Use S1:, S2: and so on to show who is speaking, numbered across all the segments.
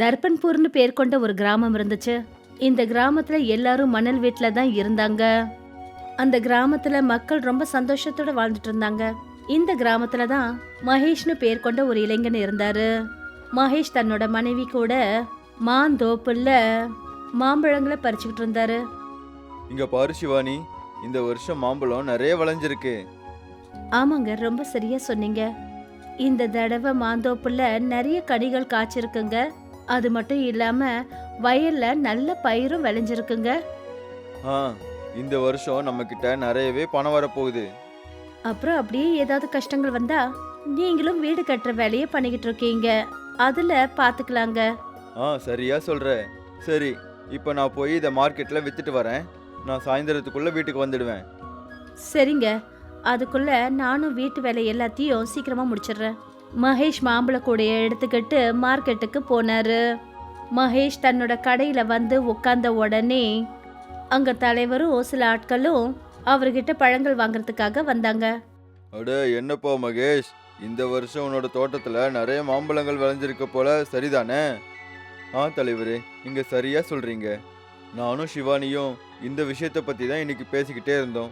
S1: தர்பன்பூர்னு பேர் கொண்ட ஒரு கிராமம் இருந்துச்சு. இந்த கிராமத்துல எல்லாரும் மணல் வீட்ல தான் இருந்தாங்க. அந்த கிராமத்துல மக்கள் ரொம்ப சந்தோஷத்தோட வாழ்ந்துட்டு இருந்தாங்க. இந்த கிராமத்துல தான் மகேஷ்னு பேர் கொண்ட ஒரு இளைஞன் இருந்தாரு. மகேஷ் தன்னோட மனைவி கூட மாந்தோப்புல மாம்பழங்களை பறிச்சுக்கிட்டு இருந்தாரு.
S2: இங்க பாரு சிவானி இந்த வருஷம் மாம்பழம் நிறைய விளைஞ்சிருக்கு.
S1: ஆமாங்க ரொம்ப சரியா சொன்னீங்க. இந்த தடவை மாந்தோப்புல நிறைய கனிகள் காய்ச்சிருக்குங்க. அது மட்டும் இல்லாம வயல்ல நல்ல பயிரும் விளைஞ்சிருக்குங்க.
S2: ஆ இந்த வருஷம் நம்ம கிட்ட நிறையவே பணம் வரப்போகுது.
S1: அப்புறம் அப்படியே ஏதாவது கஷ்டங்கள் வந்தா நீங்களும் வீடு கட்டுற வேலையை பண்ணிக்கிட்டு இருக்கீங்க. அதுல பாத்துக்கலாங்க.
S2: ஆ சரியா சொல்ற. சரி இப்போ நான் போய் இதை மார்க்கெட்ல வித்துட்டு வரேன். நான் சாயந்தரத்துக்குள்ள வீட்டுக்கு வந்துடுவேன்.
S1: சரிங்க. அதுக்குள்ள நானும் வீட்டு வேலை எல்லாத்தையும் சீக்கிரமா முடிச்சிடுறேன். மகேஷ் மாம்பழக்கூடைய எடுத்துக்கிட்டு மார்க்கெட்டுக்கு போனார். மகேஷ் தன்னோட கடையில் வந்து உட்கார்ந்த உடனே அங்கே தலைவரும் சில ஆட்களும் அவர்கிட்ட பழங்கள் வாங்குறதுக்காக வந்தாங்க.
S2: அட என்னப்பா மகேஷ்? இந்த வருஷம் உன்னோட தோட்டத்தில் நிறைய மாம்பழங்கள் விளைஞ்சிருக்க போல சரிதானே? ஆ தலைவரே நீங்கள் சரியாக சொல்கிறீங்க நானும் சிவானியும் இந்த விஷயத்தை பற்றி தான் இன்றைக்கி பேசிக்கிட்டே இருந்தோம்.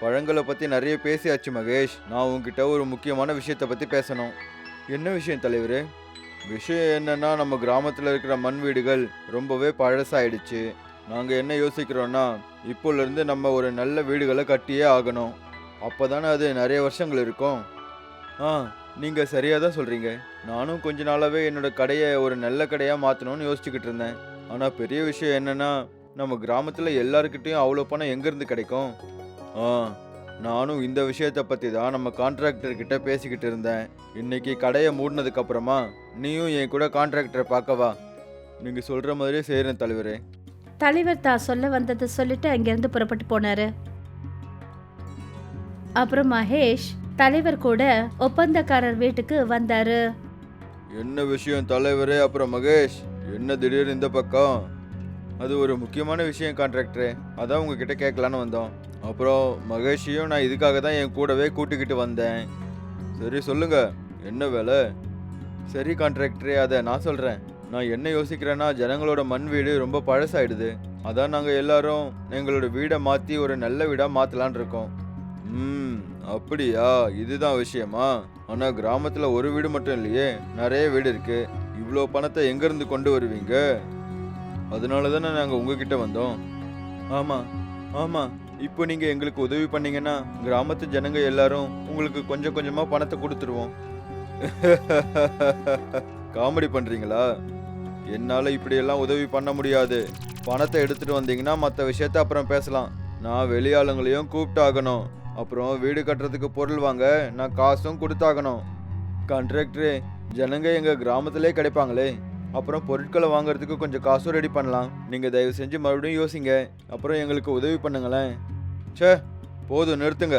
S2: பழங்களை பற்றி நிறைய பேசியாச்சு மகேஷ். நான் உங்ககிட்ட ஒரு முக்கியமான விஷயத்தை பற்றி பேசணும். என்ன விஷயம் தலைவர்? விஷயம் என்னென்னா நம்ம கிராமத்தில் இருக்கிற மண் வீடுகள் ரொம்பவே பழசாயிடுச்சு. நாங்கள் என்ன யோசிக்கிறோன்னா இப்போலேருந்து நம்ம ஒரு நல்ல வீடுகளை கட்டியே ஆகணும். அப்போ தானே அது நிறைய வருஷங்கள் இருக்கும். ஆ நீங்கள் சரியாக தான் சொல்கிறீங்க நானும் கொஞ்ச நாளாகவே என்னோடய கடையை ஒரு நல்ல கடையாக மாற்றணும்னு யோசிச்சுக்கிட்டு இருந்தேன். ஆனால் பெரிய விஷயம் என்னென்னா நம்ம கிராமத்தில் எல்லாருக்கிட்டேயும் அவ்வளோ பணம் எங்கேருந்து கிடைக்கும்? ஆ நானும் இந்த விஷயத்தை பற்றி தான் நம்ம கான்ட்ராக்டர் கிட்ட பேசிக்கிட்டு இருந்தேன். இன்னைக்கு கடையை மூடினதுக்கு அப்புறமா நீயும் என் கூட கான்ட்ராக்டரை பார்க்கவா நீங்கள் சொல்கிற மாதிரியே செய்கிறேன் தலைவரே.
S1: தலைவர் தான் சொல்ல வந்ததை சொல்லிட்டு அங்கிருந்து புறப்பட்டு போனாரு. அப்புறம் மகேஷ் தலைவர் கூட ஒப்பந்தக்காரர் வீட்டுக்கு வந்தாரு.
S2: என்ன விஷயம் தலைவரே? அப்புறம் மகேஷ் என்ன திடீர்னு இந்த பக்கம்? அது ஒரு முக்கியமான விஷயம் கான்ட்ராக்டரே அதான் உங்ககிட்ட கேட்கலான்னு வந்தோம். அப்புறம் மகேஷையும் நான் இதுக்காக தான் என் கூடவே கூட்டிக்கிட்டு வந்தேன். சரி சொல்லுங்க. என்ன வேலை? சரி கான்ட்ராக்டரே அதை நான் சொல்கிறேன் நான் என்ன யோசிக்கிறேன்னா ஜனங்களோட மண் வீடு ரொம்ப பழசாயிடுது. அதான் நாங்கள் எல்லாரும் எங்களோட வீடை மாற்றி ஒரு நல்ல வீடாக மாற்றலான் இருக்கோம். ம் அப்படியா? இதுதான் விஷயமா? ஆனால் கிராமத்தில் ஒரு வீடு மட்டும் இல்லையே. நிறைய வீடு இருக்குது இவ்வளோ பணத்தை எங்கேருந்து கொண்டு வருவீங்க? அதனால தானே நாங்கள் உங்ககிட்ட வந்தோம். ஆமாம் ஆமாம் இப்போ நீங்கள் எங்களுக்கு உதவி பண்ணீங்கன்னா கிராமத்து ஜனங்க எல்லாரும் உங்களுக்கு கொஞ்சம் கொஞ்சமாக பணத்தை கொடுத்துருவோம். காமெடி பண்ணுறீங்களா என்னால் இப்படியெல்லாம் உதவி பண்ண முடியாது. பணத்தை எடுத்துகிட்டு வந்தீங்கன்னா மற்ற விஷயத்த அப்புறம் பேசலாம். நான் வெளியாளுங்களையும் கூப்பிட்டாகணும். அப்புறம் வீடு கட்டுறதுக்கு பொருள் வாங்க நான் காசும் கொடுத்தாகணும். கான்ட்ராக்டரே ஜனங்க எங்கள் கிராமத்திலே கிடைப்பாங்களே? அப்புறம் பொருட்களை வாங்குறதுக்கு கொஞ்சம் காசும் ரெடி பண்ணலாம். நீங்கள் தயவு செஞ்சு மறுபடியும் யோசிங்க. அப்புறம் எங்களுக்கு உதவி பண்ணுங்களேன். சே போதும் நிறுத்துங்க.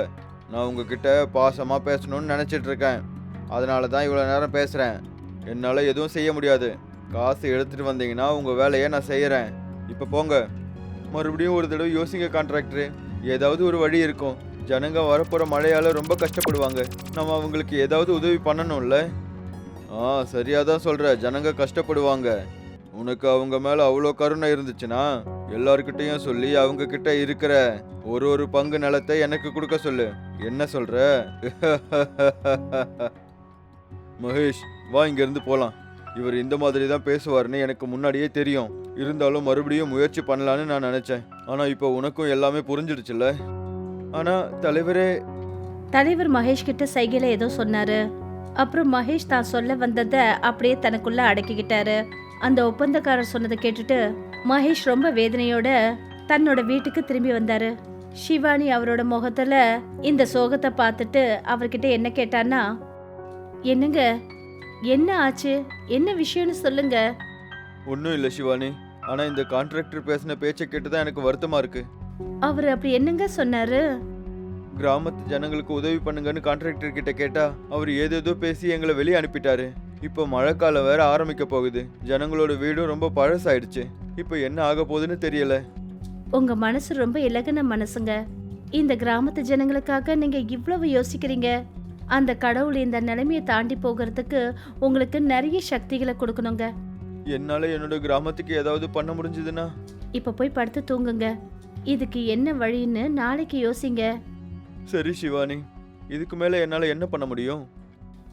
S2: நான் உங்ககிட்ட பாசமாக பேசணும்னு நினச்சிட்டு இருக்கேன் அதனால தான் இவ்வளோ நேரம் பேசுகிறேன் என்னால் எதுவும் செய்ய முடியாது. காசு எடுத்துகிட்டு வந்தீங்கன்னா உங்கள் வேலையை நான் செய்கிறேன் இப்போ போங்க. மறுபடியும் ஒரு தடவை யோசிங்க கான்ட்ராக்டரு ஏதாவது ஒரு வழி இருக்கும். ஜனங்க வரப்போகிற மழையால் ரொம்ப கஷ்டப்படுவாங்க. நம்ம அவங்களுக்கு ஏதாவது உதவி பண்ணணும்ல? ஆ சரியாக தான் சொல்கிற ஜனங்க கஷ்டப்படுவாங்க. உனக்கு அவங்க மேலே அவ்வளோ கருணை இருந்துச்சுன்னா எல்லார்கிட்டயும் சொல்லி அவங்க கிட்ட இருக்கிற ஒரு ஒரு பங்கு நிலத்தை எனக்கு கொடுக்க சொல்லு. என்ன சொல்ற? மகேஷ் வா இங்கேருந்து போகலாம் இவர் இந்த மாதிரி தான் பேசுவார்னு எனக்கு முன்னாடியே தெரியும். இருந்தாலும் மறுபடியும் முயற்சி பண்ணலான்னு நான் நினச்சேன். ஆனால் இப்போ உனக்கும் எல்லாமே புரிஞ்சிடுச்சுல்ல. ஆனால் தலைவரே
S1: தலைவர் மகேஷ் கிட்ட சைகையில ஏதோ சொன்னாரு. அப்புறம் மகேஷ் தான் சொல்ல வந்ததை அப்படியே தனக்குள்ள அடக்கிக்கிட்டாரு. அந்த ஒப்பந்தக்காரர் சொன்னதை கேட்டுட்டு மகேஷ் ரொம்ப வேதனையோட தன்னோட வீட்டுக்கு திரும்பி வந்தாரு. சிவானி அவரோட முகத்துல இந்த சோகத்தை பார்த்துட்டு அவர்கிட்ட என்ன கேட்டான்னா என்னங்க என்ன ஆச்சு? என்ன விஷயம்னு சொல்லுங்க.
S2: ஒன்றும் இல்லை சிவானி ஆனால் இந்த கான்ட்ராக்டர் பேசின பேச்சை கேட்டு தான் எனக்கு வருத்தமாக இருக்கு.
S1: அவர் அப்படி என்னங்க சொன்னாரு?
S2: கிராமத்து ஜனங்களுக்கு உதவி பண்ணுங்கன்னு கான்ட்ராக்டர் கிட்ட கேட்டா அவர் ஏதேதோ பேசி எங்களை வெளியே அனுப்பிட்டாரு. இப்போ மழைக்காலம் வேற ஆரம்பிக்க போகுது. ஜனங்களோட வீடும் ரொம்ப பழசாயிடுச்சு. இப்போ என்ன ஆக போகுதுன்னு தெரியல.
S1: உங்க மனசு ரொம்ப இலகுன மனசுங்க. இந்த கிராமத்து ஜனங்களுக்காக நீங்க இவ்வளவு யோசிக்கிறீங்க. அந்த கடவுள் இந்த நிலைமையை தாண்டி போகிறதுக்கு உங்களுக்கு நிறைய சக்திகளை கொடுக்கணுங்க.
S2: என்னால என்னோட கிராமத்துக்கு ஏதாவது பண்ண முடிஞ்சதுன்னா?
S1: இப்ப போய் படுத்து தூங்குங்க. இதுக்கு என்ன வழின்னு நாளைக்கு யோசிங்க.
S2: சரி சிவானி. இதுக்கு மேல என்னால என்ன பண்ண முடியும்?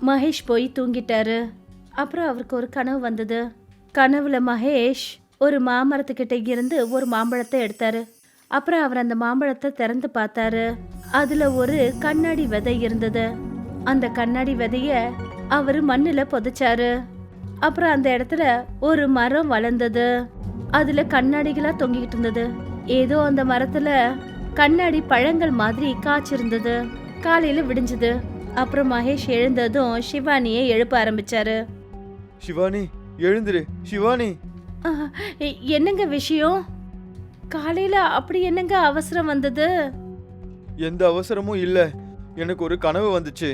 S1: மகேஷ் போய் தூங்கிட்டாரு. அப்புறம் அவருக்கு ஒரு கனவு வந்தது. கனவுல மகேஷ் ஒரு மாமரத்துக்கிட்ட இருந்து ஒரு மாம்பழத்தை எடுத்தாரு. அப்புறம் அவர் அந்த மாம்பழத்தை திறந்து பார்த்தாரு. அதுல ஒரு கண்ணாடி விதை இருந்தது. அந்த கண்ணாடி விதைய அவர் மண்ணுல புதைச்சாரு. அப்புறம் அந்த இடத்துல ஒரு மரம் வளர்ந்தது. அதுல கண்ணாடிகளா தொங்கிக்கிட்டு இருந்தது. ஏதோ அந்த மரத்துல கண்ணாடி பழங்கள் மாதிரி காய்ச்சிருந்தது. காலையில விடிஞ்சது. அப்புறம் மகேஷ் எழுந்ததும் சிவானியை எழுப்ப ஆரம்பிச்சாரு.
S2: சிவானி எழுந்துரு. சிவானி
S1: என்னங்க விஷயம்? காலையில அப்படி என்னங்க அவசரம் வந்தது?
S2: எந்த அவசரமும் இல்ல. எனக்கு ஒரு கனவு வந்துச்சு.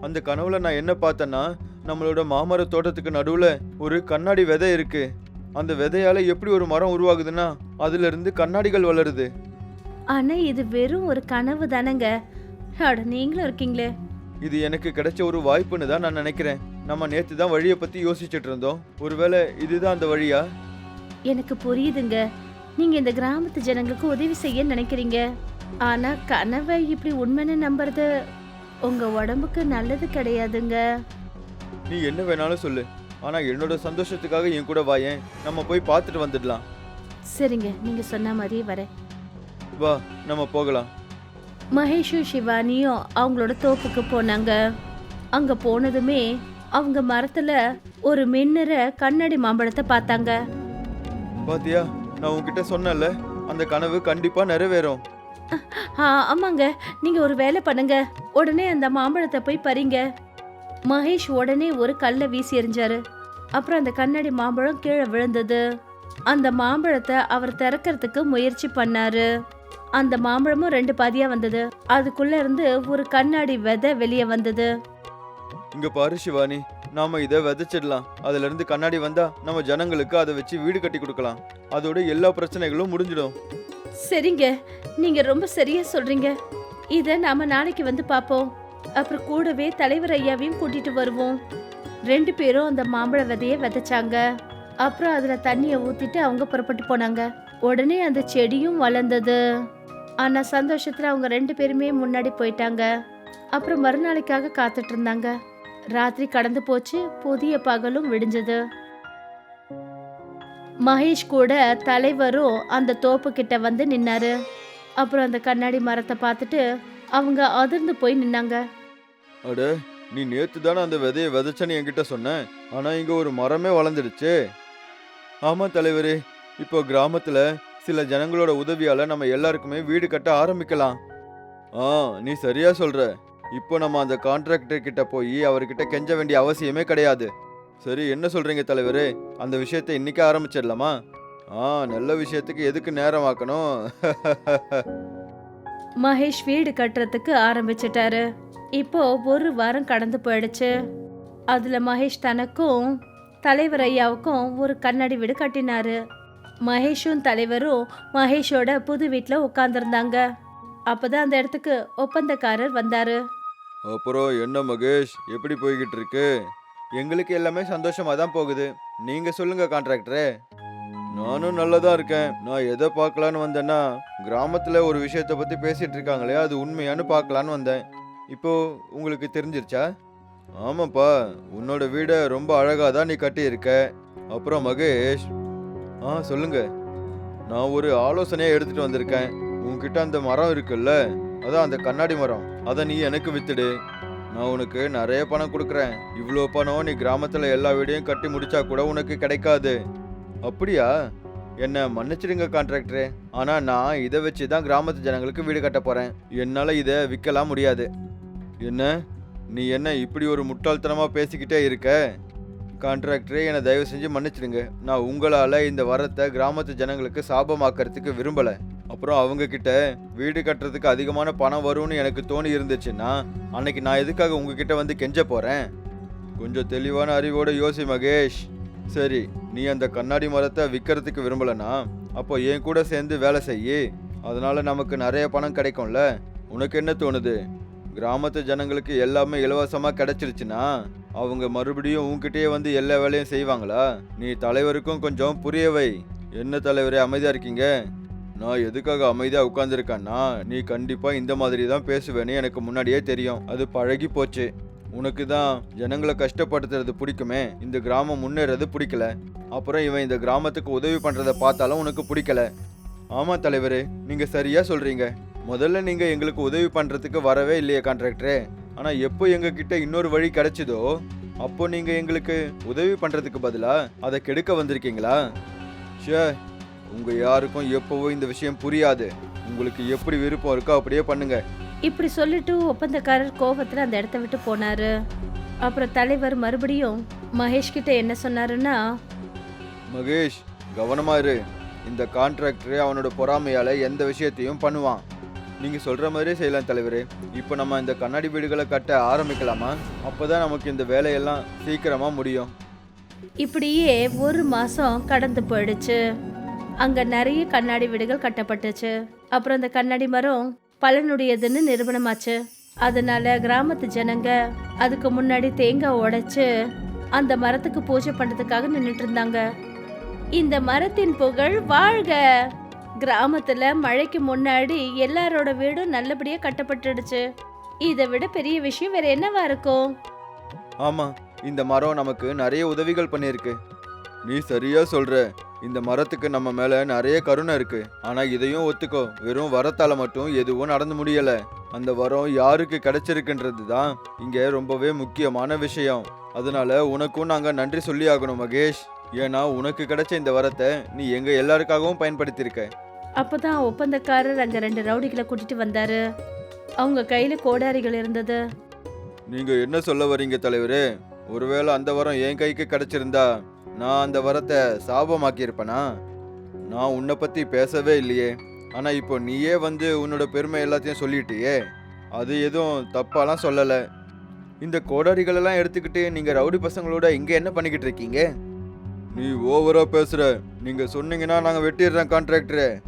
S2: அந்த கனவுல நான் என்ன பார்த்தேன்னா நம்மளோட மாமர தோட்டத்துக்கு நடுவுல ஒரு கண்ணாடி விதை இருக்கு. அந்த விதையால எப்படி ஒரு மரம் உருவாகுதுன்னா அதுல இருந்து கண்ணாடிகள் வளருது.
S1: ஆனா இது வெறும் ஒரு கனவு தானங்க. அட நீங்களும் இருக்கீங்களே.
S2: இது எனக்கு கிடைச்ச ஒரு வாய்ப்புன்னு தான் நான் நினைக்கிறேன். நம்ம நேத்து தான் வழியை பத்தி யோசிச்சுட்டு இருந்தோம். ஒருவேளை இதுதான் அந்த வழியா?
S1: எனக்கு புரியுதுங்க. நீங்க இந்த கிராமத்து ஜனங்களுக்கு உதவி செய்ய நினைக்கிறீங்க. ஆனா கனவை இப்படி உண்மைன்னு நம்புறது உங்க உடம்புக்கு நல்லது கிடையாதுங்க.
S2: நீ என்ன வேணாலும் சொல்லு. ஆனா என்னோட சந்தோஷத்துக்காக என் கூட வாயேன். நம்ம போய் பார்த்துட்டு வந்துடலாம்.
S1: சரிங்க நீங்க சொன்ன மாதிரியே வரேன்.
S2: வா நம்ம போகலாம்.
S1: மகேஷும் சிவானியும் அவங்களோட தோப்புக்கு போனாங்க. அங்க போனதுமே அவங்க மரத்துல ஒரு மின்னுற கண்ணாடி மாம்பழத்தை பார்த்தாங்க.
S2: பாத்தியா நான் உன்கிட்ட சொன்னேன்ல அந்த கனவு கண்டிப்பா நிறைவேறும்.
S1: ஆமாங்க. நீங்க ஒரு வேலை பண்ணுங்க. உடனே அந்த மாம்பழத்தை போய் பறிங்க. மகேஷ் உடனே ஒரு கல்லை வீசி எறிஞ்சாரு. அப்புறம் அந்த கண்ணாடி மாம்பழம் கீழே விழுந்தது. அந்த மாம்பழத்தை அவர் திறக்கிறதுக்கு முயற்சி பண்ணாரு. அந்த மாம்பழமும் ரெண்டு பாதியா வந்தது. அதுக்குள்ள இருந்து ஒரு கண்ணாடி விதை வெளியே வந்தது.
S2: இங்க பாரு சிவானி நாம இதை விதைச்சிடலாம். அதுல இருந்து கண்ணாடி வந்தா நம்ம ஜனங்களுக்கு அதை வச்சு வீடு கட்டி கொடுக்கலாம். அதோட எல்லா பிரச்சனைகளும் முடிஞ்சிடும்.
S1: சரிங்க. நீங்க ரொம்ப சரியா சொல்றீங்க. இத நாம நாளைக்கு வந்து பாப்போம். அப்புறம் கூடவே தலைவர் ஐயாவையும் கூட்டிட்டு வருவோம். ரெண்டு பேரும் அந்த மாம்பழ விதைய விதைச்சாங்க. அப்புறம் அதுல தண்ணிய ஊத்திட்டு அவங்க புறப்பட்டு போனாங்க. உடனே அந்த செடியும் வளர்ந்தது. ஆனா சந்தோஷத்துல அவங்க ரெண்டு பேருமே முன்னாடி போயிட்டாங்க. அப்புறம் மறுநாளைக்காக காத்துட்டு இருந்தாங்க. ராத்திரி கடந்து போச்சு புதிய பகலும் விடிஞ்சது. மகேஷ் கூட தலைவரும் அந்த தோப்பு கிட்ட வந்து நின்னாரு. அப்புறம் அந்த கண்ணாடி மரத்தை பார்த்துட்டு அவங்க அதிர்ந்து போய் நின்னாங்க.
S2: அட நீ நேத்து தானே அந்த விதையை விதைச்சேன்னு என்கிட்ட சொன்ன. ஆனா இங்க ஒரு மரமே வளர்ந்துடுச்சு. ஆமா தலைவரே இப்போ கிராமத்துல சில ஜனங்களோட உதவியால நம்ம எல்லாருக்குமே வீடு கட்ட ஆரம்பிக்கலாம். ஆ நீ சரியா சொல்ற. இப்போ நம்ம அந்த கான்ட்ராக்டர் கிட்ட போய் அவர்கிட்ட கெஞ்ச வேண்டிய அவசியமே கிடையாது. சரி என்ன சொல்றீங்க தலைவரே? அந்த விஷயத்தை இன்னைக்கு ஆரம்பிச்சிடலாமா? ஆ நல்ல விஷயத்துக்கு எதுக்கு நேரம் ஆக்கணும்?
S1: மகேஷ் வீடு கட்டுறதுக்கு ஆரம்பிச்சிட்டாரு. இப்போ ஒரு வாரம் கடந்து போயிடுச்சு. அதுல மகேஷ் தனக்கும் தலைவர் ஐயாவுக்கும் ஒரு கண்ணாடி வீடு கட்டினாரு. மகேஷும் தலைவரும் மகேஷோட புது வீட்டில் உட்காந்துருந்தாங்க அப்போதான் அந்த இடத்துக்கு ஒப்பந்தக்காரர் வந்தாரு.
S2: அப்புறம் என்ன மகேஷ் எப்படி போய்கிட்டு இருக்கு? எங்களுக்கு எல்லாமே சந்தோஷமா தான் போகுது. நீங்க சொல்லுங்க கான்ட்ராக்டரே. நானும் நல்லதா இருக்கேன். நான் எதை பார்க்கலான்னு வந்தேன்னா கிராமத்துல ஒரு விஷயத்தை பத்தி பேசிட்டு இருக்காங்களே அது உண்மையான்னு பார்க்கலான்னு வந்தேன். இப்போ உங்களுக்கு தெரிஞ்சிருச்சா? ஆமாப்பா உன்னோட வீடை ரொம்ப அழகாக தான் நீ கட்டியிருக்க. அப்புறம் மகேஷ் ஆ சொல்லுங்க. நான் ஒரு ஆலோசனையாக எடுத்துட்டு வந்திருக்கேன். உன்கிட்ட அந்த மரம் இருக்குல்ல? அதான் அந்த கண்ணாடி மரம். அதை நீ எனக்கு வித்துடு. நான் உனக்கு நிறைய பணம் கொடுக்குறேன். இவ்வளோ பணம் நீ கிராமத்தில் எல்லா வீடையும் கட்டி முடிச்சா கூட உனக்கு கிடைக்காது. அப்படியா? என்ன மன்னிச்சிடுங்க கான்ட்ராக்டரு. ஆனால் நான் இதை வச்சு தான் கிராமத்து ஜனங்களுக்கு வீடு கட்ட போகிறேன் என்னால் இதை விற்கலாம் முடியாது. என்ன? நீ என்ன இப்படி ஒரு முட்டாள்தனமாக பேசிக்கிட்டே இருக்க? கான்ட்ராக்டரே என்னை தயவு செஞ்சு மன்னிச்சிடுங்க. நான் உங்களால் இந்த வரத்தை கிராமத்து ஜனங்களுக்கு சாபமாக்கிறதுக்கு விரும்பலை. அப்புறம் அவங்க கிட்ட வீடு கட்டுறதுக்கு அதிகமான பணம் வரும்னு எனக்கு தோணி இருந்துச்சுன்னா அன்னைக்கு நான் எதுக்காக உங்ககிட்ட வந்து கெஞ்ச போகிறேன் கொஞ்சம் தெளிவான அறிவோட யோசி மகேஷ். சரி நீ அந்த கண்ணாடி மரத்தை விற்கிறதுக்கு விரும்பலனா அப்போ என் கூட சேர்ந்து வேலை செய்யி. அதனால நமக்கு நிறைய பணம் கிடைக்கும்ல. உனக்கு என்ன தோணுது? கிராமத்து ஜனங்களுக்கு எல்லாமே இலவசமாக கிடைச்சிருச்சுன்னா அவங்க மறுபடியும் உன்கிட்டயே வந்து எல்லா வேலையும் செய்வாங்களா? நீ தலைவருக்கும் கொஞ்சம் புரியவை என்ன தலைவரே அமைதியாக இருக்கீங்க? நான் எதுக்காக அமைதியாக உட்காந்துருக்கேன்னா நீ கண்டிப்பாக இந்த மாதிரி தான் பேசுவேன்னு எனக்கு முன்னாடியே தெரியும். அது பழகி போச்சு. உனக்கு தான் ஜனங்களை கஷ்டப்படுத்துறது பிடிக்குமே. இந்த கிராமம் முன்னேறது பிடிக்கல. அப்புறம் இவன் இந்த கிராமத்துக்கு உதவி பண்ணுறதை பார்த்தாலும் உனக்கு பிடிக்கல. ஆமாம் தலைவரே நீங்கள் சரியாக சொல்கிறீங்க முதல்ல நீங்கள் எங்களுக்கு உதவி பண்ணுறதுக்கு வரவே இல்லையே கான்ட்ராக்டரே ஆனா எப்போ எங்க கிட்ட இன்னொரு வழி கிடைச்சதோ அப்போ நீங்க எங்களுக்கு உதவி பண்றதுக்கு பதிலா அதை கெடுக்க வந்திருக்கீங்களா? ஷே உங்க யாருக்கும் எப்பவோ இந்த விஷயம் புரியாது. உங்களுக்கு எப்படி விருப்பம் இருக்கோ அப்படியே பண்ணுங்க.
S1: இப்படி சொல்லிட்டு ஒப்பந்தக்காரர் கோபத்துல அந்த இடத்த விட்டு போனாரு. அப்புறம் தலைவர் மறுபடியும் மகேஷ் கிட்ட என்ன சொன்னாருன்னா
S2: மகேஷ் கவனமா இரு. இந்த கான்ட்ராக்டரே அவனோட பொறாமையால எந்த விஷயத்தையும் பண்ணுவான். நீங்கள் சொல்கிற மாதிரியே செய்யலாம் தலைவர். இப்போ நம்ம இந்த கண்ணாடி வீடுகளை கட்ட ஆரம்பிக்கலாமா? அப்போ தான் நமக்கு இந்த வேலையெல்லாம் சீக்கிரமாக முடியும்.
S1: இப்படியே ஒரு மாதம் கடந்து போயிடுச்சு. அங்கே நிறைய கண்ணாடி வீடுகள் கட்டப்பட்டுச்சு. அப்புறம் அந்த கண்ணாடி மரம் பலனுடையதுன்னு நிறுவனமாச்சு. அதனால கிராமத்து ஜனங்க அதுக்கு முன்னாடி தேங்காய் உடைச்சு அந்த மரத்துக்கு பூஜை பண்ணுறதுக்காக நின்றுட்டு இருந்தாங்க. இந்த மரத்தின் புகழ் வாழ்க! கிராமத்துல மழைக்கு முன்னாடி எல்லாரோட வீடும் நல்லபடியா கட்டப்பட்டுடுச்சு. இதை விட பெரிய விஷயம் வேற என்னவா இருக்கும்?
S2: ஆமா இந்த மரம் நமக்கு நிறைய உதவிகள் பண்ணியிருக்கு. நீ சரியா சொல்ற. இந்த மரத்துக்கு நம்ம மேல நிறைய கருணை இருக்கு. ஆனா இதையும் ஒத்துக்கோ வெறும் வரத்தால மட்டும் எதுவும் நடந்து முடியல. அந்த வரம் யாருக்கு கிடைச்சிருக்குன்றது தான் இங்க ரொம்பவே முக்கியமான விஷயம். அதனால உனக்கும் நாங்க நன்றி சொல்லி ஆகணும் மகேஷ். ஏன்னா உனக்கு கிடைச்ச இந்த வரத்தை நீ எங்க எல்லாருக்காகவும் பயன்படுத்தியிருக்க.
S1: அப்பதான் ஒப்பந்தக்காரர் அங்க ரெண்டு ரவுடிகளை கூட்டிட்டு வந்தாரு. அவங்க கையில கோடாரிகள் இருந்தது.
S2: நீங்க என்ன சொல்ல வரீங்க தலைவரே? ஒருவேளை அந்த வரம் என் கைக்கு கிடைச்சிருந்தா நான் அந்த வரத்தை சாபமாக்கியிருப்பேனா? நான் உன்னை பத்தி பேசவே இல்லையே. ஆனா இப்போ நீயே வந்து உன்னோட பெருமை எல்லாத்தையும் சொல்லிட்டியே. அது எதுவும் தப்பாலாம் சொல்லல. இந்த கோடாரிகளெல்லாம் எடுத்துக்கிட்டு நீங்க ரவுடி பசங்களோட இங்க என்ன பண்ணிக்கிட்டு இருக்கீங்க? நீ ஓவரா பேசுற. நீங்க சொன்னீங்கன்னா நாங்க வெட்டிடுறோம் கான்ட்ராக்டரே.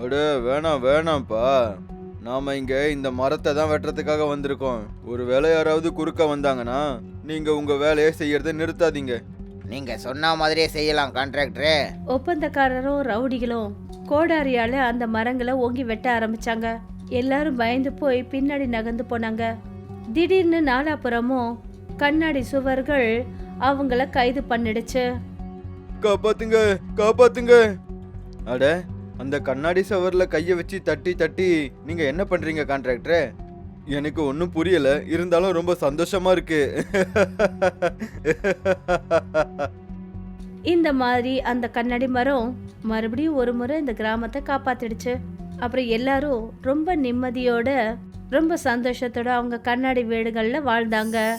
S2: அட வேணாம் வேணாம்ப்பா. நாம இங்க இந்த மரத்தை தான் வெட்டுறதுக்காக வந்திருக்கோம். ஒரு வேலை யாராவது குறுக்க வந்தாங்கன்னா நீங்க உங்க வேலையை செய்யறதை நிறுத்தாதீங்க.
S3: நீங்க சொன்ன மாதிரியே செய்யலாம் கான்ட்ராக்டரே
S1: ஒப்பந்தக்காரரும் ரவுடிகளும் கோடாரியால அந்த மரங்களை ஓங்கி வெட்ட ஆரம்பிச்சாங்க. எல்லாரும் பயந்து போய் பின்னாடி நகர்ந்து போனாங்க. திடீர்னு நாலாபுறமும் கண்ணாடி சுவர்கள் அவங்கள கைது பண்ணிடுச்சு.
S2: காப்பாத்துங்க காப்பாத்துங்க. அட அந்த கண்ணாடி சவரில் கையை வச்சு தட்டி தட்டி நீங்கள் என்ன பண்ணுறீங்க கான்ட்ராக்டரே? எனக்கு ஒன்றும் புரியல. இருந்தாலும் ரொம்ப சந்தோஷமா இருக்கு.
S1: இந்த மாதிரி அந்த கண்ணாடி மரம் மறுபடியும் ஒரு முறை இந்த கிராமத்தை காப்பாத்திடுச்சு. அப்புறம் எல்லாரும் ரொம்ப நிம்மதியோட ரொம்ப சந்தோஷத்தோட அவங்க கண்ணாடி வீடுகளில் வாழ்ந்தாங்க.